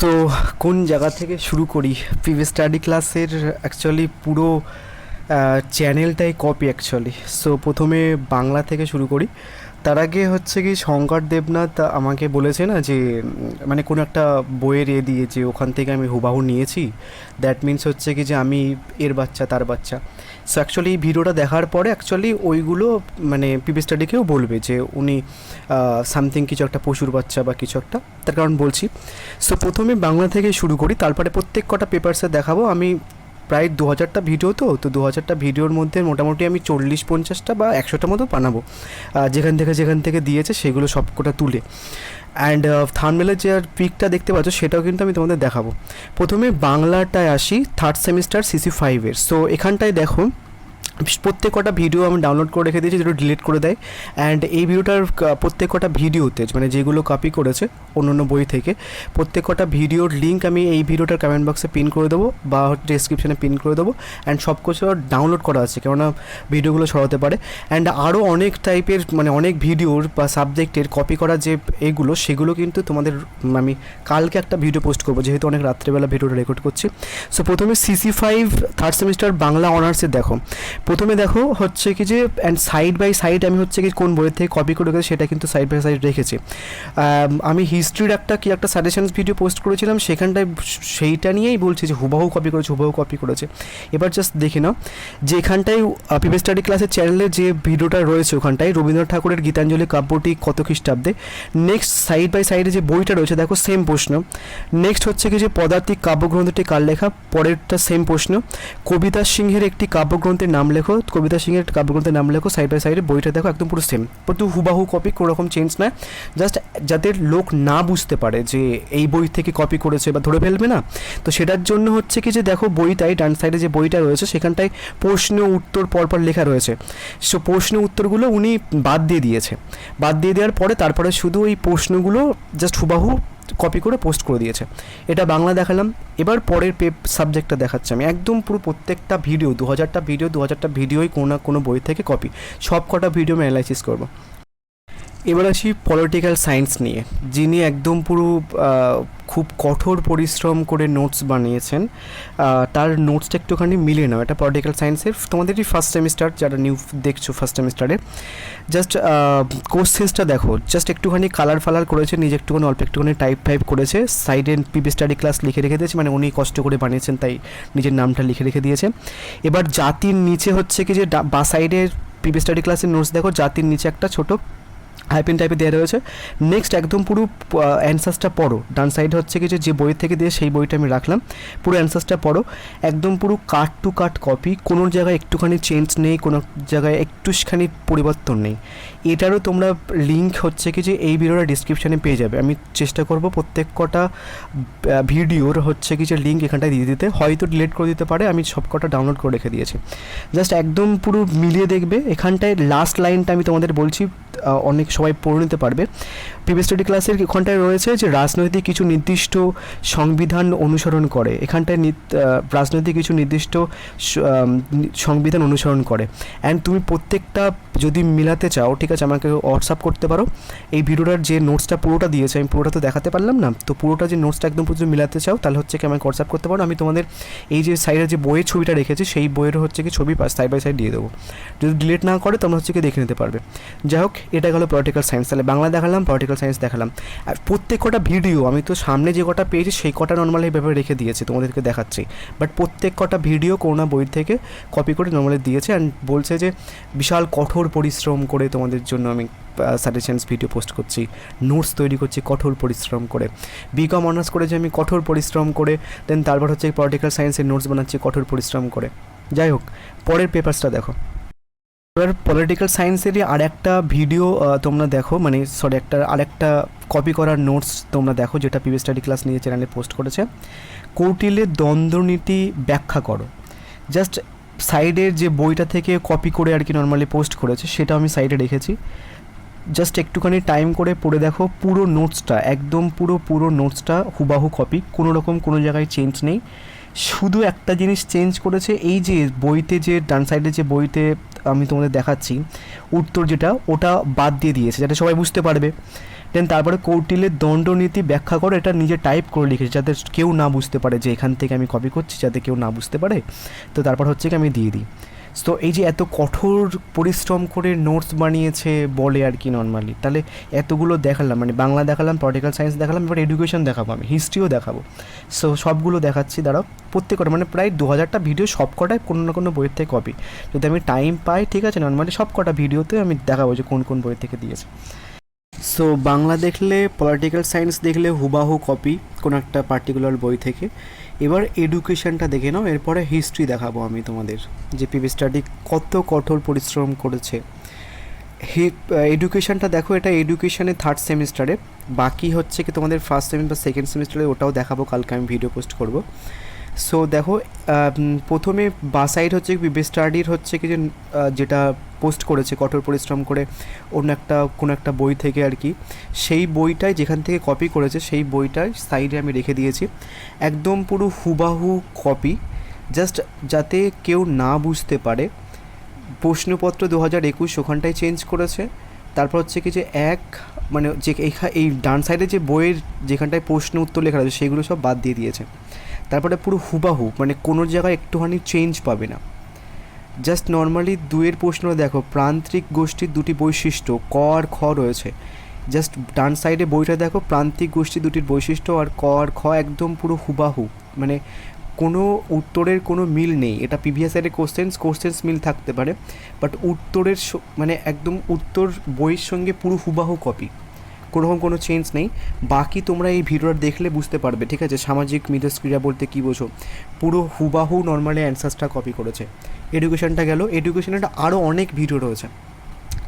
তো কোন জায়গা থেকে শুরু করি? প্রিভিয়াস স্টাডি ক্লাসের অ্যাকচুয়ালি পুরো চ্যানেলটাই কপি অ্যাকচুয়ালি সো প্রথমে বাংলা থেকে শুরু করি। তার আগে হচ্ছে কি শঙ্কর দেবনাথ আমাকে বলেছে না যে মানে কোনো একটা বইয়ের এ দিয়ে যে ওখান থেকে আমি হুবাহু নিয়েছি দ্যাট মিন্স হচ্ছে কি যে আমি এর বাচ্চা, তার বাচ্চা। সো অ্যাকচুয়ালি এই ভিডিওটা দেখার পরে অ্যাকচুয়ালি ওইগুলো মানে পিপি স্টাডিকেও বলবে যে উনি সামথিং কিছু একটা পশুর বাচ্চা বা কিছু একটা, তার কারণ বলছি। সো প্রথমে বাংলা থেকে শুরু করি, তারপরে প্রত্যেক কটা পেপারসে দেখাবো। আমি প্রায় দু হাজারটা ভিডিও তো তো দু হাজারটা ভিডিওর মধ্যে মোটামুটি আমি চল্লিশ পঞ্চাশটা বা একশোটা মতো বানাবো। যেখান থেকে যেখান থেকে দিয়েছে সেগুলো সবকটা তুলে। অ্যান্ড থার্মেলের যে আর পিকটা দেখতে পাচ্ছ সেটাও কিন্তু আমি তোমাদের দেখাবো। প্রথমে বাংলাটায় আসি থার্ড সেমিস্টার সিসি ফাইভের সো এখানটায় দেখো প্রত্যেক কটা ভিডিও আমি ডাউনলোড করে রেখে দিয়েছি যেটা ডিলিট করে দেয়। অ্যান্ড এই ভিডিওটার প্রত্যেক কটা ভিডিওতে মানে যেগুলো কপি করেছে অন্য অন্য বই থেকে, প্রত্যেক কটা ভিডিওর লিঙ্ক আমি এই ভিডিওটার কমেন্ট বক্সে পিন করে দেবো, বা ডেসক্রিপশনে পিন করে দেবো। অ্যান্ড সব কিছু ডাউনলোড করা আছে, কেননা ভিডিওগুলো সরাতে পারে। অ্যান্ড আরও অনেক টাইপের মানে অনেক ভিডিওর বা সাবজেক্টের কপি করা যে এগুলো, সেগুলো কিন্তু তোমাদের আমি কালকে একটা ভিডিও পোস্ট করব, যেহেতু অনেক রাত্রেবেলা ভিডিওটা রেকর্ড করছি। সো প্রথমে CC five third semester Bangla অনার্সে দেখো। প্রথমে দেখো হচ্ছে কি যে অ্যান্ড সাইড বাই সাইড আমি হচ্ছে কি কোন বইয়ের থেকে কপি করে রেখেছি সেটা কিন্তু সাইড বাই সাইড রেখেছি। আমি হিস্ট্রির একটা কি একটা সাজেশনস ভিডিও পোস্ট করেছিলাম, সেখানটায় সেইটা নিয়েই বলছি যে হুবাহু কপি করেছে, হুবাহু কপি করেছে। এবার জাস্ট দেখে নাও যে এখানটায় পিপি স্টাডি ক্লাসের চ্যানেলে যে ভিডিওটা রয়েছে ওখানটায়, রবীন্দ্রনাথ ঠাকুরের গীতাঞ্জলি, কাব্যটি কত খ্রিস্টাব্দে। নেক্সট সাইড বাই সাইডে যে বইটা রয়েছে, দেখো সেম প্রশ্ন। নেক্সট হচ্ছে কি যে পদার্থিক কাব্যগ্রন্থটি কার লেখা? পরেরটা সেম প্রশ্ন। কবিতা সিংহের একটি কাব্যগ্রন্থের নাম লেখো, কবিতা সিংহের কাব্যগ্রন্থের নাম লেখো সাইড বাই সাইডে বইটা দেখো, একদম পুরো সেম কিন্তু হুবাহু কপি কোনো রকম চেঞ্জ না জাস্ট যাতে লোক না বুঝতে পারে যে এই বই থেকে কপি করেছে বা ধরে ফেলবে না, তো সেটার জন্য হচ্ছে কি যে দেখো বইটাই, ডান সাইডে যে বইটা রয়েছে, সেখানটায় প্রশ্ন, উত্তর পরপর লেখা রয়েছে। সো প্রশ্ন, উত্তরগুলো উনি বাদ দিয়ে দিয়েছে। বাদ দিয়ে দেওয়ার পরে তারপরে শুধু ওই প্রশ্নগুলো জাস্ট হুবাহু কপি করে পোস্ট করে দিয়েছে। এটা বাংলা দেখালাম। এবার পরের পেপ সাবজেক্টটা দেখাচ্ছি আমি। একদম পুরো প্রত্যেকটা ভিডিও দু হাজারটা ভিডিও দু হাজারটা ভিডিওই কোনো না কোনো বই থেকে কপি সব কটা ভিডিও আমি অ্যানালাইসিস করব। এবার আসি পলিটিক্যাল সায়েন্স নিয়ে। যিনি একদম পুরো খুব কঠোর পরিশ্রম করে নোটস বানিয়েছেন তার নোটসটা একটুখানি মিলে নাও। এটা পলিটিক্যাল সায়েন্সের তোমাদেরই ফার্স্ট সেমিস্টার যারা নিউ দেখছ ফার্স্ট সেমিস্টারে জাস্ট কোশ্চেন্সটা দেখো। জাস্ট একটুখানি কালার ফালার করেছে, নিজে একটুখানি, অল্প একটুখানি টাইপ ফাইপ করেছে। সাইডে পিবি স্টাডি ক্লাস লিখে রেখে দিয়েছে। মানে উনি কষ্ট করে বানিয়েছেন, তাই নিজের নামটা লিখে রেখে দিয়েছে। এবার জাতির নিচে হচ্ছে কি যে, বা সাইডের পিবি স্টাডি ক্লাসের নোটস দেখো। জাতির নিচে একটা ছোটো হাইপেন টাইপে দেওয়া রয়েছে। নেক্সট একদম পুরো অ্যান্সার্সটা পড়ো। ডান সাইড হচ্ছে কি যে বই থেকে দিয়ে সেই বইটা আমি রাখলাম। পুরো অ্যান্সার্সটা পড়ো। একদম পুরো কাট টু কাট কপি কোনো জায়গায় একটুখানি চেঞ্জ নেই, কোনো জায়গায় একটুখানি পরিবর্তন নেই। এটারও তোমরা লিঙ্ক হচ্ছে কি যে, এই ভিডিওটা ডিসক্রিপশানে পেয়ে যাবে। আমি চেষ্টা করব প্রত্যেক কটা ভিডিওর হচ্ছে কি যে লিঙ্ক এখানটায় দিয়ে দিতে। হয়তো ডিলিট করে দিতে পারে, আমি সব কটা ডাউনলোড করে রেখে দিয়েছি। জাস্ট একদম পুরো মিলিয়ে দেখবে। এখানটায় লাস্ট লাইনটা আমি তোমাদের বলছি অনেক সবাই পড়ে নিতে পারবে। প্রিভিয়াস স্টাডি ক্লাসের এখানটায় রয়েছে যে, রাজনৈতিক কিছু নির্দিষ্ট সংবিধান অনুসরণ করে। এখানটায় নিত- রাজনৈতিক কিছু নির্দিষ্ট সংবিধান অনুসরণ করে। অ্যান্ড তুমি প্রত্যেকটা যদি মিলাতে চাও, ঠিক আছে, আমাকে হোয়াটসঅ্যাপ করতে পারো। এই ভিডিওটার যে নোটসটা পুরোটা দিয়েছে, আমি পুরোটা তো দেখাতে পারলাম না। তো পুরোটা যে নোটসটা একদম পুরো মিলাতে চাও, তাহলে হচ্ছে কি আমাকে হোয়াটসঅ্যাপ করতে পারো। আমি তোমাদের এই যে সাইডে যে বইয়ের ছবিটা রেখেছি, সেই বইয়ের হচ্ছে কি ছবি সাইড বাই সাইড দিয়ে দেবো। যদি ডিলিট না করে, তোমরা হচ্ছে কি দেখে নিতে পারবে। যাই হোক, এটা গেলো পলিটিক্যাল সায়েন্স তাহলে বাংলা দেখালাম পলিটিক্যাল সায়েন্স দেখালাম। আর প্রত্যেক কটা ভিডিও আমি তো সামনে যে কটা পেয়েছি, সেই কটা নর্মালি এইভাবে রেখে দিয়েছি, তোমাদেরকে দেখাচ্ছি। বাট প্রত্যেক কটা ভিডিও করোনা বই থেকে কপি করে নর্মালি দিয়েছে অ্যান্ড বলছে যে, বিশাল কঠোর পরিশ্রম করে তোমাদের জন্য আমি সাজেশনস ভিডিও পোস্ট করছি নোটস তৈরি করছি কঠোর পরিশ্রম করে। বিকম অনার্স করে যে আমি কঠোর পরিশ্রম করে দেন তারপর হচ্ছে পলিটিক্যাল সায়েন্সের নোটস বানাচ্ছি কঠোর পরিশ্রম করে। যাই হোক, পরের পেপারসটা দেখো। এবার পলিটিক্যাল সায়েন্সেরই আর একটা ভিডিও তোমরা দেখো মানে সরি একটা, আরেকটা কপি করার নোটস তোমরা দেখো, যেটা পিভি স্টাডি ক্লাস নিয়ে চ্যানেলে পোস্ট করেছে। কৌটিল্যের দ্বন্দ্বনীতি ব্যাখ্যা করো। জাস্ট সাইডের যে বইটা থেকে কপি করে আর কি নর্মালি পোস্ট করেছে, সেটা আমি সাইডে রেখেছি। জাস্ট একটুখানি টাইম করে পড়ে দেখো, পুরো নোটসটা একদম পুরো পুরো নোটসটা হুবাহু কপি কোনো রকম কোনো জায়গায় চেঞ্জ নেই। শুধু একটা জিনিস চেঞ্জ করেছে, এই যে বইতে যে, ডান সাইডে যে বইতে আমি তোমাদের দেখাচ্ছি, উত্তর যেটা, ওটা বাদ দিয়ে দিয়েছে, যাতে সবাই বুঝতে পারবে। দেন তারপরে কৌটিলের দণ্ডনীতি ব্যাখ্যা করে, এটা নিজে টাইপ করে লিখেছে, যাতে কেউ না বুঝতে পারে যে এখান থেকে আমি কপি করছি, যাতে কেউ না বুঝতে পারে। তো তারপর হচ্ছে কি আমি দিয়ে দিই। তো এই যে এত কঠোর পরিশ্রম করে নোটস বানিয়েছে বলে আর কি নর্মালি তাহলে এতগুলো দেখালাম মানে বাংলা দেখালাম পলিটিক্যাল সায়েন্স দেখালাম, এবার এডুকেশন দেখাবো আমি হিস্ট্রিও দেখাবো। সো সবগুলো দেখাচ্ছি, দাঁড়াও। প্রত্যেকটা মানে প্রায় দু হাজারটা ভিডিও সব কটাই কোনো না কোনো বইয়ের থেকে কপি যদি আমি টাইম পাই, ঠিক আছে নর্মালি সব কটা ভিডিওতে আমি দেখাবো যে কোন কোন বই থেকে দিয়েছে। সো বাংলা দেখলে পলিটিক্যাল সায়েন্স দেখলে হুবাহু কপি কোনো একটা পার্টিকুলার বই থেকে। এবার এডুকেশনটা দেখে নাও, এরপরে হিস্ট্রি দেখাবো আমি তোমাদের। যে পিবি স্টাডি কত কঠোর পরিশ্রম করেছে। হি এডুকেশনটা দেখো, এটা এডুকেশনের থার্ড সেমিস্টারে বাকি হচ্ছে কি তোমাদের ফার্স্ট সেমিস্টার বা সেকেন্ড সেমিস্টারে ওটাও দেখাবো, কালকে আমি ভিডিও পোস্ট করব। সো দেখো প্রথমে বা সাইড হচ্ছে বিবে স্টাডির হচ্ছে কি যে যেটা পোস্ট করেছে, কঠোর পরিশ্রম করে অন্য একটা, কোনো একটা বই থেকে আর কি, সেই বইটাই যেখান থেকে কপি করেছে, সেই বইটাই সাইডে আমি রেখে দিয়েছি। একদম পুরো হুবাহু কপি জাস্ট যাতে কেউ না বুঝতে পারে, প্রশ্নপত্র দু হাজার একুশ ওখানটায় চেঞ্জ করেছে, তারপর হচ্ছে কি যে এক মানে যে এই ডান সাইডে যে বইয়ের যেখানটায় প্রশ্ন উত্তর লেখা আছে সেগুলো সব বাদ দিয়ে দিয়েছে। তারপরে পুরো হুবাহু মানে কোনো জায়গায় একটুখানি চেঞ্জ পাবে না। জাস্ট নর্মালি দুয়ের প্রশ্ন দেখো, প্রান্তিক গোষ্ঠীর দুটি বৈশিষ্ট্য, ক আর খ রয়েছে। জাস্ট ডান সাইডে বইটা দেখো, প্রান্তিক গোষ্ঠী দুটির বৈশিষ্ট্য আর ক আর খ একদম পুরো হুবাহু। মানে কোনো উত্তরের কোনো মিল নেই। এটা প্রিভিয়াস ইয়ারের কোশ্চেন্স কোশ্চেন্স মিল থাকতে পারে। বাট উত্তরের মানে একদম উত্তর বইয়ের সঙ্গে পুরো হুবাহু কপি কোনোরকম কোনো চেঞ্জ নেই। বাকি তোমরা এই ভিডিওটা দেখলে বুঝতে পারবে, ঠিক আছে? সামাজিক মিথস্ক্রিয়া বলতে কী বোঝো? পুরো হুবাহু নর্মালি অ্যান্সার্সটা কপি করেছে। এডুকেশনটা গেল এডুকেশনের আরও অনেক ভিডিও রয়েছে।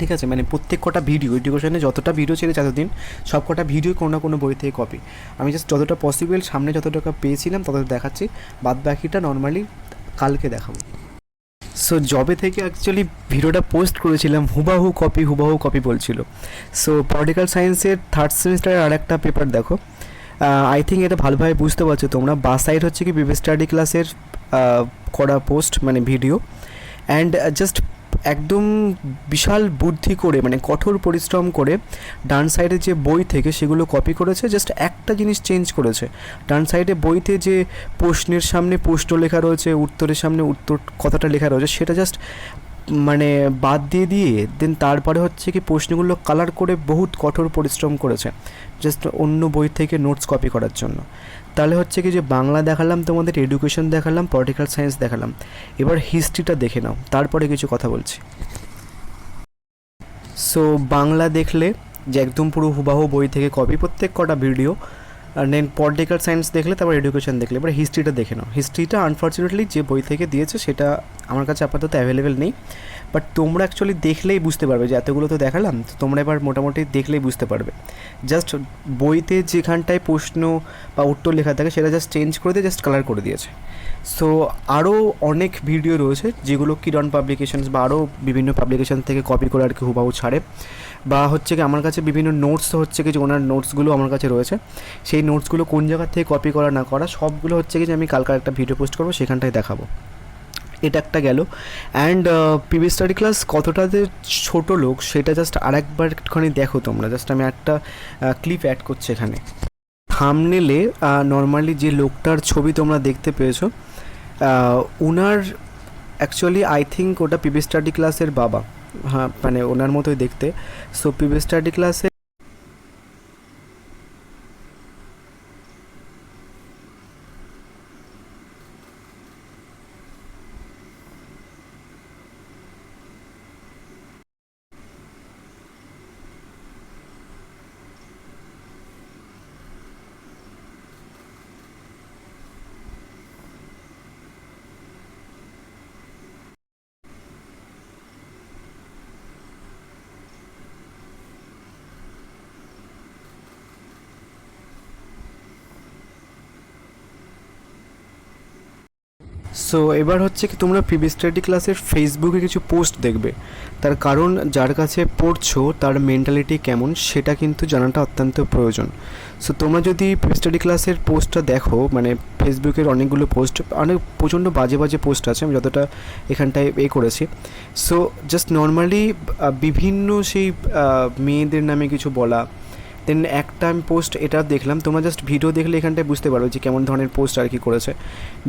ঠিক আছে? মানে প্রত্যেক কটা ভিডিও এডুকেশনে যতটা ভিডিও ছেড়েছে এতদিন সব কটা ভিডিও কোনো না কোনো বই থেকে কপি আমি জাস্ট যতটা পসিবল সামনে যতটা পেয়েছিলাম ততটা দেখাচ্ছি। বাদ বাকিটা নর্মালি কালকে দেখাবো। সো জবে থেকে অ্যাকচুয়ালি ভিডিওটা পোস্ট করেছিলাম, হুবাহু কপি হুবাহু কপি বলছিল। সো পলিটিক্যাল সায়েন্সের থার্ড সেমিস্টারের আর একটা পেপার দেখো। আই থিঙ্ক এটা ভালোভাবে বুঝতে পারছ তোমরা। বা সাইড হচ্ছে কি বিবে স্টাডি ক্লাসের করা পোস্ট মানে ভিডিও অ্যান্ড জাস্ট একদম বিশাল বুদ্ধি করে মানে কঠোর পরিশ্রম করে ডান সাইডে যে বই থেকে সেগুলো কপি করেছে জাস্ট একটা জিনিস চেঞ্জ করেছে। ডান সাইডে বইতে যে প্রশ্নের সামনে প্রশ্ন লেখা রয়েছে, উত্তরের সামনে উত্তর কথাটা লেখা রয়েছে, সেটা জাস্ট মানে বাদ দিয়ে দিয়ে দেন তারপরে হচ্ছে কি প্রশ্নগুলো কালার করে বহুত কঠোর পরিশ্রম করেছে জাস্ট অন্য বই থেকে নোটস কপি করার জন্য। তাহলে হচ্ছে কি যে বাংলা দেখালাম, তোমাদের এডুকেশন দেখালাম পলিটিক্যাল সায়েন্স দেখালাম। এবার হিস্ট্রিটা দেখে নাও, তারপরে কিছু কথা বলছি। সো বাংলা দেখলে যে একদম পুরো হুবাহু বই থেকে কপি প্রত্যেক কটা ভিডিও দেন পলিটিক্যাল সায়েন্স দেখলে, তারপর এডুকেশন দেখলে, এবার হিস্ট্রিটা দেখে নাও। হিস্ট্রিটা আনফর্চুনেটলি যে বই থেকে দিয়েছে, সেটা আমার কাছে আপাতত অ্যাভেলেবেল নেই। বাট তোমরা অ্যাকচুয়ালি দেখলেই বুঝতে পারবে যে এতগুলো তো দেখালাম, তো তোমরা এবার মোটামুটি দেখলেই বুঝতে পারবে। জাস্ট বইতে যেখানটায় প্রশ্ন বা উত্তর লেখা থাকে, সেটা জাস্ট চেঞ্জ করে দিয়ে জাস্ট কালার করে দিয়েছে। সো আরও অনেক ভিডিও রয়েছে, যেগুলো কিরণ পাবলিকেশনস বা আরও বিভিন্ন পাবলিকেশন থেকে কপি করে আর কি হুবাহু ছাড়ে। বা হচ্ছে কি আমার কাছে বিভিন্ন নোটস হচ্ছে কি যে ওনার নোটসগুলো আমার কাছে রয়েছে। সেই নোটসগুলো কোন জায়গা থেকে কপি করা, না করা, সবগুলো হচ্ছে কি যে আমি কালকার একটা ভিডিও পোস্ট করব, সেখানটায় দেখাবো। এটা একটা গেল। অ্যান্ড পিভি স্টাডি ক্লাস কতটা যে ছোটো লোক সেটা জাস্ট আরেকবার একটুখানি দেখো তোমরা। জাস্ট আমি একটা ক্লিপ অ্যাড করছি এখানে। থামনেলে নর্মালি যে লোকটার ছবি তোমরা দেখতে পেয়েছ ওনার অ্যাকচুয়ালি আই থিঙ্ক ওটা পিবি স্টাডি ক্লাসের বাবা। হ্যাঁ মানে ওনার মতোই দেখতে। সো প্রিভিয়াস স্টাডি ক্লাসে সো এবার হচ্ছে কি তোমরা পিবি স্টাডি ক্লাসের ফেসবুকে কিছু পোস্ট দেখবে। তার কারণ যার কাছে পড়ছো, তার মেন্টালিটি কেমন, সেটা কিন্তু জানাটা অত্যন্ত প্রয়োজন। সো তোমরা যদি পিবি স্টাডি ক্লাসের পোস্টটা দেখো মানে ফেসবুকের অনেকগুলো পোস্ট অনেক প্রচণ্ড বাজে বাজে পোস্ট আছে, আমি যতটা এখানটায় এ করেছি। সো জাস্ট নর্মালি বিভিন্ন সেই মেয়েদের নামে কিছু বলা দেন একটা আমি পোস্ট এটা দেখলাম, তোমরা জাস্ট ভিডিও দেখলে এখানটায় বুঝতে পারবে যে কেমন ধরনের পোস্ট আর কি করেছে।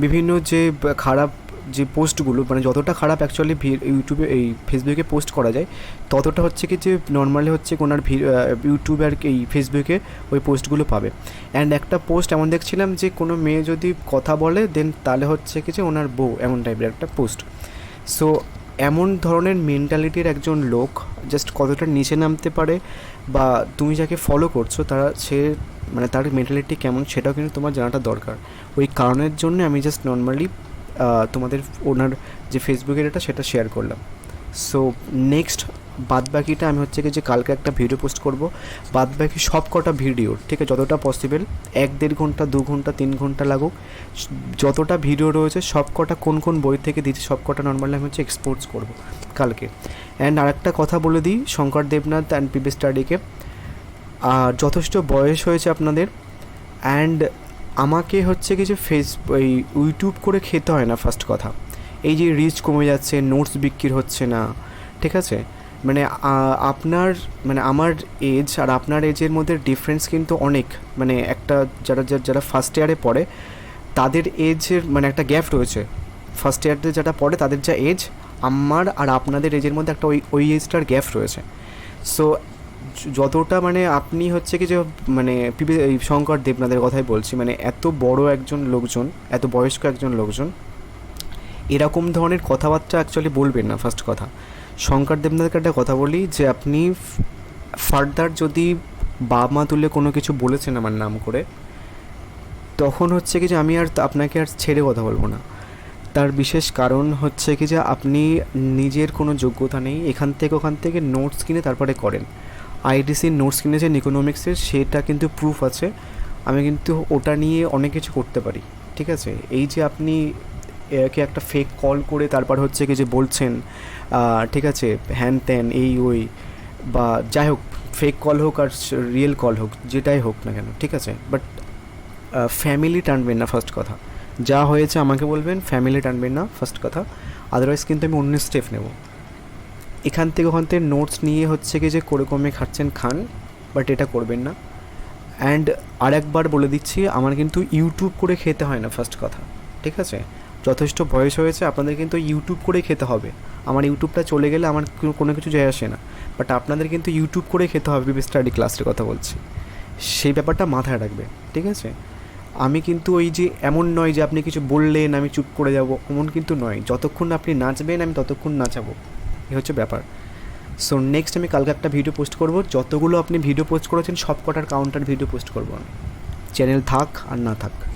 বিভিন্ন যে খারাপ যে পোস্টগুলো মানে যতটা খারাপ অ্যাকচুয়ালি ইউটিউবে এই ফেসবুকে পোস্ট করা যায়, ততটা হচ্ছে কি যে নর্মালি হচ্ছে ওনার ইউটিউবে আর এই ফেসবুকে ওই পোস্টগুলো পাবে। অ্যান্ড একটা পোস্ট এমন দেখছিলাম যে কোনো মেয়ে যদি কথা বলে দেন তাহলে হচ্ছে কি যে ওনার বউ, এমন টাইপের একটা পোস্ট সো এমন ধরনের মেন্টালিটির একজন লোক জাস্ট কতটা নিচে নামতে পারে বা তুমি যাকে ফলো করছ, তারা সে মানে তার মেন্টালিটি কেমন সেটাও কিন্তু তোমার জানাটা দরকার। ওই কারণের জন্য আমি জাস্ট নর্মালি তোমাদের ওনার যে ফেসবুকের এটা, সেটা শেয়ার করলাম। সো নেক্সট বাদ বাকিটা আমি হচ্ছে কি যে কালকে একটা ভিডিও পোস্ট করব। বাদ বাকি সব কটা ভিডিও ঠিক আছে? যতটা পসিবল এক দেড় ঘণ্টা, দু ঘণ্টা, তিন ঘণ্টা লাগুক। যতটা ভিডিও রয়েছে সব কটা কোন কোন বই থেকে দিচ্ছি সব কটা নর্মালি আমি হচ্ছে এক্সপোর্টস করব কালকে। অ্যান্ড আরেকটা কথা বলে দিই, শঙ্কর দেবনাথ অ্যান্ড পিবি স্টাডিকে আর যথেষ্ট বয়স হয়েছে আপনাদের। অ্যান্ড আমাকে হচ্ছে কিছু ফেস এই ইউটিউব করে খেতে হয় না ফার্স্ট কথা। এই যে রিচ কমে যাচ্ছে নোটস বিক্রি হচ্ছে না, ঠিক আছে? মানে আপনার মানে আমার এজ আর আপনার এজের মধ্যে ডিফারেন্স কিন্তু অনেক। মানে একটা, যারা যারা ফার্স্ট ইয়ারে পড়ে, তাদের এজের মানে একটা গ্যাপ রয়েছে। ফার্স্ট ইয়ারতে যারা পড়ে, তাদের যা এজ আমার আর আপনাদের এজের মধ্যে একটা ওই ওই এজটার গ্যাপ রয়েছে। সো যতটা মানে আপনি হচ্ছে কি যে মানে শঙ্কর দেবনাথের কথাই বলছি মানে এত বড় একজন লোকজন, এত বয়স্ক একজন লোকজন এরকম ধরনের কথাবার্তা অ্যাকচুয়ালি বলবেন না ফার্স্ট কথা। শঙ্কর দেবনাথকে একটা কথা বলি যে, আপনি ফার্দার যদি বাবা মা তুলে কোনো কিছু বলেছেন আমার নাম করে, তখন হচ্ছে কি যে আমি আর আপনাকে আর ছেড়ে কথা বলব না। তার বিশেষ কারণ হচ্ছে কি যে, আপনি নিজের কোনো যোগ্যতা নেই, এখান থেকে ওখান থেকে নোটস কিনে তারপরে করেন। আইডিসির নোটস কিনেছেন ইকোনমিক্সের সেটা কিন্তু প্রুফ আছে। আমি কিন্তু ওটা নিয়ে অনেক কিছু করতে পারি, ঠিক আছে? এই যে আপনি একে একটা ফেক কল করে তারপর হচ্ছে কি যে বলছেন ঠিক আছে, হ্যান ত্যান, এই, ওই, বা যাই হোক ফেক কল হোক আর রিয়েল কল হোক, যেটাই হোক না কেন, ঠিক আছে? বাট ফ্যামিলি টানবেন না ফার্স্ট কথা। যা হয়েছে আমাকে বলবেন ফ্যামিলি টানবেন না ফার্স্ট কথা। আদারওয়াইজ কিন্তু আমি অন্য স্টেপ নেব। এখান থেকে ওখান থেকে নোটস নিয়ে হচ্ছে কি যে করে কমে খাচ্ছেন, খান বাট এটা করবেন না। অ্যান্ড আরেকবার বলে দিচ্ছি, আমার কিন্তু ইউটিউব করে খেতে হয় না ফার্স্ট কথা। ঠিক আছে? যথেষ্ট বয়স হয়েছে, আপনাদের কিন্তু ইউটিউব করে খেতে হবে। আমার ইউটিউবটা চলে গেলে আমার কোনো- কিছু যায় আসে না। বাট আপনাদের কিন্তু ইউটিউব করে খেতে হবে স্টাডি ক্লাসের কথা বলছি। সেই ব্যাপারটা মাথায় রাখবে ঠিক আছে? আমি কিন্তু ওই যে এমন নয় যে আপনি কিছু বললেন, আমি চুপ করে যাব, এমন কিন্তু নয়। যতক্ষণ আপনি নাচবেন, আমি ততক্ষণ নাচাবো। এই হচ্ছে ব্যাপার। সো নেক্সট আমি কালকে একটা ভিডিও পোস্ট করব। যতগুলো আপনি ভিডিও পোস্ট করেছেন সব কটার কাউন্টার ভিডিও পোস্ট করব চ্যানেল থাক আর না থাক।